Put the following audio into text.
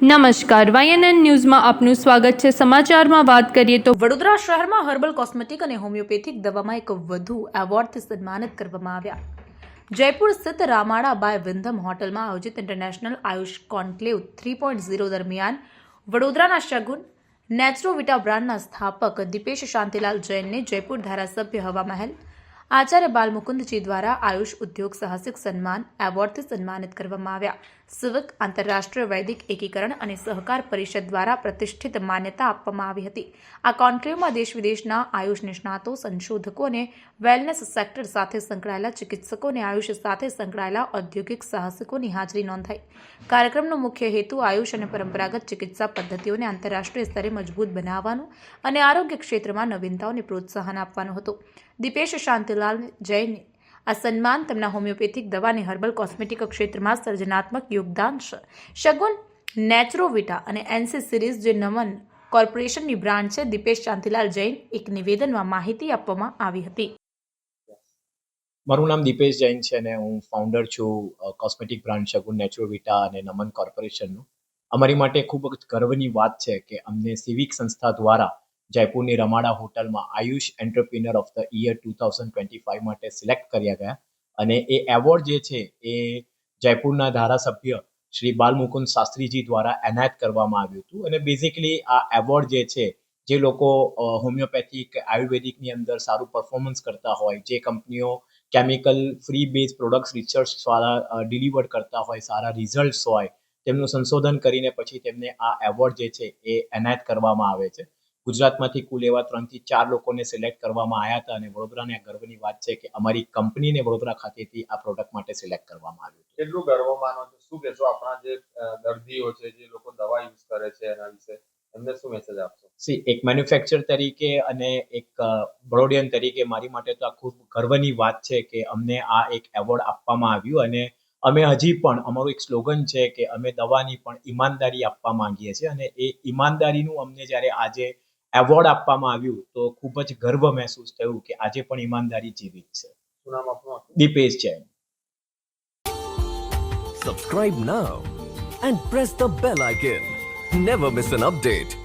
નમસ્કાર વાયએનએન ન્યૂઝમાં આપનું સ્વાગત છે. સમાચારમાં વાત કરીએ તો વડોદરા શહેરમાં હર્બલ કોસ્મેટિક અને હોમિયોપેથિક દવામાં એક વધુ એવોર્ડથી સન્માનિત કરવામાં આવ્યા. જયપુર સ્થિત રામાડા બાય વિંધમ હોટલમાં આયોજિત international Ayush conclave three point zero દરમિયાન વડોદરાના શગુન, નેચરોવિટા બ્રાન્ડના સ્થાપક દીપેશ શાંતિલાલ જૈનને જયપુર ધારાસભ્ય હવા મહેલ આચાર્ય બાલમુકુંદજી દ્વારા આયુષ ઉદ્યોગ સાહસિક સન્માન એવોર્ડથી સન્માનિત કરવામાં આવ્યા. સિવિક, આંતરરાષ્ટ્રીય વૈદિક એકીકરણ અને સહકાર પરિષદ દ્વારા પ્રતિષ્ઠિત માન્યતા આપવામાં આવી હતી. આ કોન્ક્લેવમાં દેશ વિદેશના આયુષ નિષ્ણાતો, સંશોધકો અને વેલનેસ સેક્ટર સાથે સંકળાયેલા ચિકિત્સકો અને આયુષ સાથે સંકળાયેલા ઔદ્યોગિક સાહસિકોની હાજરી નોંધાઈ. કાર્યક્રમનો મુખ્ય હેતુ આયુષ અને પરંપરાગત ચિકિત્સા પદ્ધતિઓને આંતરરાષ્ટ્રીય સ્તરે મજબૂત બનાવવાનો અને આરોગ્ય ક્ષેત્રમાં નવીનતાઓને પ્રોત્સાહન આપવાનો હતો. દીપેશ શાંતિલાલ જૈને. આ સન્માન તેમના હોમિયોપેથિક દવાની હર્બલ કોસ્મેટિક ક્ષેત્રમાં સર્જનાત્મક યોગદાન છે શગુન નેચરોવિટા અને એનસી સિરીઝ જે નમન કોર્પોરેશનની બ્રાન્ડ છે દીપેશ શાંતિલાલ જૈન એક નિવેદનમાં માહિતી આપવામાં આવી હતી. મારું નામ દીપેશ જૈન છે અને હું ફાઉન્ડર છું કોસ્મેટિક બ્રાન્ડ શગુન નેચરોવિટા અને નમન કોર્પોરેશનનું. અમારી માટે ખૂબ જ ગર્વની વાત છે કે અમને સિવિક સંસ્થા દ્વારા જયપુરની રમાડા હોટલમાં Ayush entrepreneur of the year two thousand twenty five માટે સિલેક્ટ કર્યા ગયા. અને એ એવોર્ડ જે છે એ જયપુરના ધારાસભ્ય શ્રી બાલમુકુંદ શાસ્ત્રીજી દ્વારા એનાયત કરવામાં આવ્યું હતું. અને બેઝિકલી આ એવોર્ડ જે છે, જે લોકો હોમિયોપેથિક આયુર્વેદિકની અંદર સારું પરફોર્મન્સ કરતા હોય, જે કંપનીઓ chemical free base products research દ્વારા ડિલિવર કરતા હોય, સારા રિઝલ્ટ્સ હોય, તેમનું સંશોધન કરીને પછી તેમને આ એવોર્ડ જે છે એ એનાયત કરવામાં આવે છે. ગુજરાતમાંથી કુલ એવા ત્રણથી ચાર લોકોને સિલેક્ટ કરવામાં આવ્યા હતા અને વડોદરાને આ ગર્વની વાત છે કે અમારી કંપનીને વડોદરા ખાતેથી આ પ્રોડક્ટ માટે સિલેક્ટ કરવામાં આવ્યું કેટલું ગર્વ માનો છો? શું કહેશો? આપણા જે દર્દીઓ છે જે લોકો દવા યુઝ કરે છે એના વિશે એમને શું મેસેજ આપશો? સી એક મેન્યુફેક્ચર તરીકે અને એક બરોડિયન તરીકે મારી માટે તો આ ખૂબ ગર્વની વાત છે કે અમને આ એક એવોર્ડ આપવામાં આવ્યું અને અમે હજી પણ અમારું એક સ્લોગન છે કે અમે દવાની પણ ઈમાનદારી આપવા માંગીએ છીએ અને એ ઈમાનદારીનું અમને જ્યારે આજે એવોર્ડ આપવામાં આવ્યું તો ખૂબ જ ગર્વ મહેસૂસ થયું કે આજે પણ ઈમાનદારી જીવિત છે. શું નામ આપનું Dipesh Jain. Subscribe now and press the bell icon never miss an update.